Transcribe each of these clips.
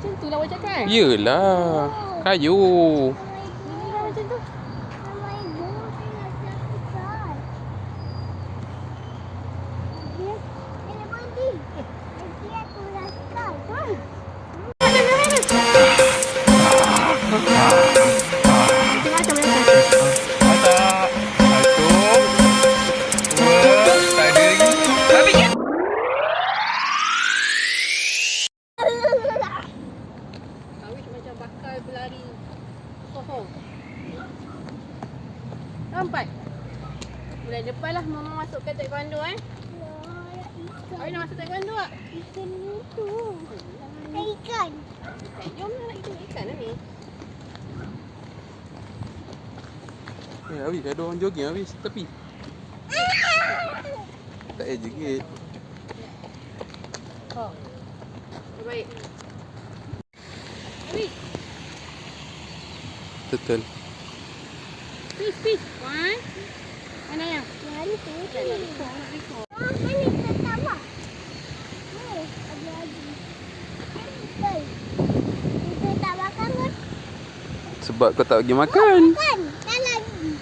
macam tu lah awak cakap kan? Yelah. Kayu. Ini lah macam tu. Bulan depan lah mama masuk ke taekwondo eh. Awik nak masuk taekwondo tak? Ikan. Eh, jom lah nak tengok ikan lah ni. Eh, Awi, ada orang jogging Awi tepi. Tak payah jegit. Oh. Baik. Awik, Betul. fish, fish. One. Mana yang? Tu. Oh, pertama. Oh, ada lagi. Betul. Kita tak makan pun. Sebab kau tak pergi makan. Kan? Dah lagi.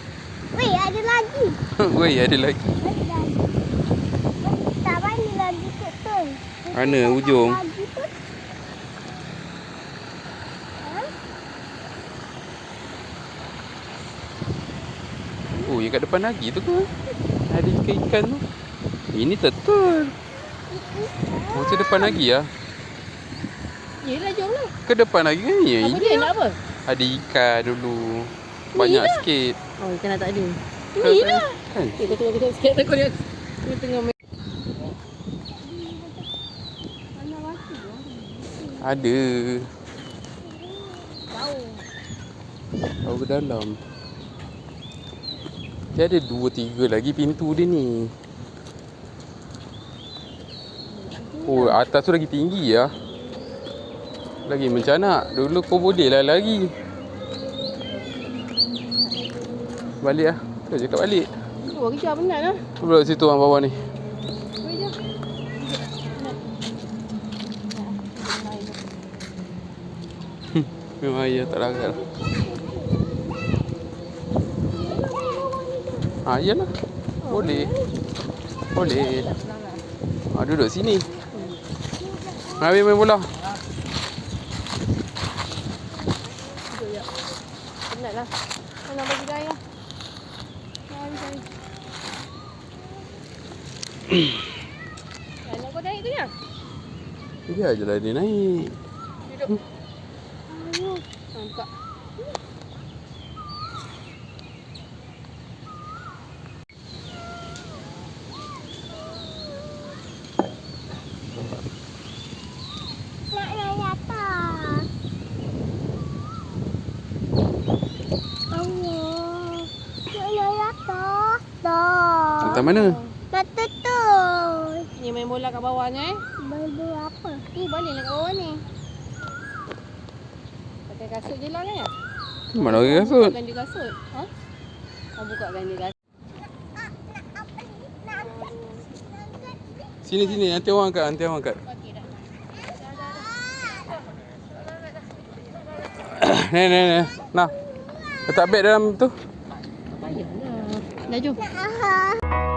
Weh, ada lagi. Weh, ada lagi. Ada lagi. Tak mana lagi betul. Mana ujung? Lagi pun. Ha? Yang kat depan lagi tu ke? Ada ikan-ikan tu. Ini betul. Oh, macam depan lagi lah. Yelah, jom lah. Ke depan lagi kan? Ya, Apa ini dia nak apa? ada ikan dulu. Banyak lah. sikit. Oh, ikan dah tak ada. Kan? Ni lah. Kan? Okay, kau tengok kejap sikit. Takut dia main. Mana mati tu? Ada. Tahu. Tahu ke dalam. Dia ada dua tiga lagi pintu dia ni. Oh, atas tu lagi tinggi ya. Lagi mencanak. Dulu kau boleh lah lagi. Balik lah. Tu cakap balik. Oh, kejar penat lah. Tu pula situ orang bawah ni. Je. Memang ayah tak larat. Ha, iyalah. Boleh. Boleh. Ha, duduk sini. Habis main bola. Duduk je. Penat lah. Kau nak bagi gaya. Mari, mari. Anak kau naik tu ya? Biar je lah dia naik. Duduk. Nampak. Nak naik atas. Allah. Nak naik atas. Entah mana? Dah tutup. Ni main bola kat bawah ni eh. Baju apa? Ni baliklah kat bawah ni. Pakai kasut je lah kan ya? Mana orang kasut? Bukakan dia kasut. Ha? Kau bukakan dia kasut. Sini sini nanti orang angkat, nanti orang angkat. Okey dah. ni ni ni. Nah. Letak beg dalam tu. Payahlah. Dah jom. Aha.